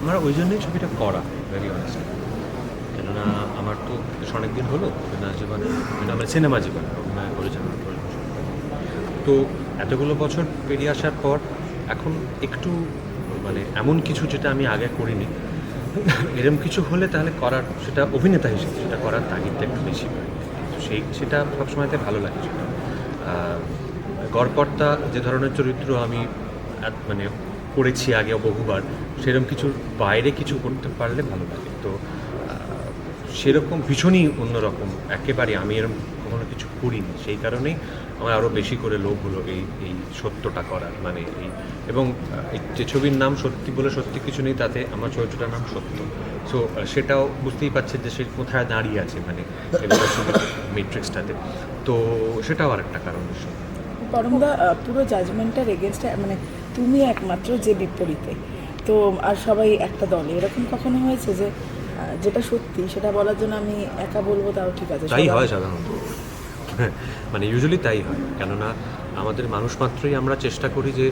আমার ওই জন্যই ছবিটা করা ভেরি অনেস্ট কেননা আমার তো বেশ অনেকদিন হলো অভিনয় জীবনে মানে আমার সিনেমা জীবনে অভিনয় আমার তো এতগুলো বছর পেরিয়ে আসার পর এখন একটু মানে এমন কিছু যেটা আমি আগে করিনি এরম কিছু হলে তাহলে করার সেটা অভিনেতা হিসেবে সেটা করার তাগিদটা একটু বেশি তো সেই সেটা সবসময়তে ভালো লাগে সেটা। আহ, গড়পড়তা যে ধরনের চরিত্র আমি মানে করেছি আগে বহুবার সেরকম কিছুর বাইরে কিছু করতে পারলে ভালো লাগে। তো সেরকম ভীষণই অন্যরকম। একেবারে আমি এরকম কখনো কিছু করিনি। সেই কারণেই আমার আরও বেশি করে লোভ হলো এই এই সত্যটা করার মানে এই এবং এই যে ছবির নাম সত্যি বলে সত্যি কিছু নেই তাতে আমার চরিত্রটার নাম সত্য। সো সেটাও বুঝতেই পারছে যে সে কোথায় দাঁড়িয়ে আছে মানে মেট্রিক্সটাতে তো সেটাও আর একটা কারণ পরমদা পুরো জাজমেন্টের এগেনস্টে মানে তুমি একমাত্র যে বিপরীতে। তো আর সবাই একটা দলে। এরকম কখনো হয়েছে যে যেটা সত্যি সেটা বলার জন্য আমি একা বলব তাও ঠিক আছে। তাই হয় সাধারণত। মানে ইউজুয়ালি তাই হয়। কেননা আমাদের মানুষ মাত্রই আমরা চেষ্টা করি যে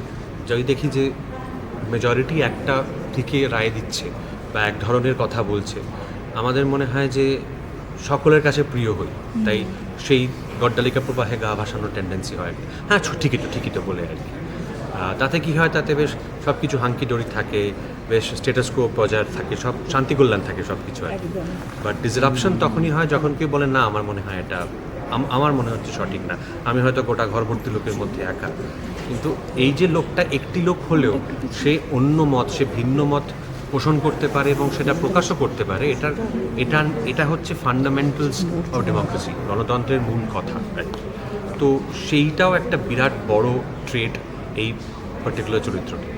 যদি দেখি যে মেজরিটি একটা দিকে রায় দিচ্ছে বা এক ধরনের কথা বলছে। আমাদের মনে হয় যে সকলের কাছে প্রিয় হই। তাই সেই গড্ডালিকা প্রবাহে গা ভাসানোর টেন্ডেন্সি হয়। আর কি হ্যাঁ ছো- ঠিকই তো ঠিকই তো বলে আর কি। তাতে কি হয়? তাতে বেশ সব কিছু হাঙ্কি ডোরি থাকে বেশ স্টেটাসকো বজায় থাকে সব শান্তি কল্যাণ থাকে সব কিছু আর কি। বাট ডিসরাপশন তখনই হয় যখন কেউ বলে না আমার মনে হয় এটা আমার মনে হচ্ছে সঠিক না। আমি হয়তো গোটা ঘর ভর্তি লোকের মধ্যে একা। কিন্তু এই যে লোকটা একটি লোক হলেও সে অন্য মত সে ভিন্ন মত পোষণ করতে পারে এবং সেটা প্রকাশও করতে পারে। এটার এটা এটা হচ্ছে ফান্ডামেন্টালস অফ ডেমোক্রেসি গণতন্ত্রের মূল কথা তো সেইটাও একটা বিরাট বড় ট্রেড এই পার্টিকুলার চরিত্রটি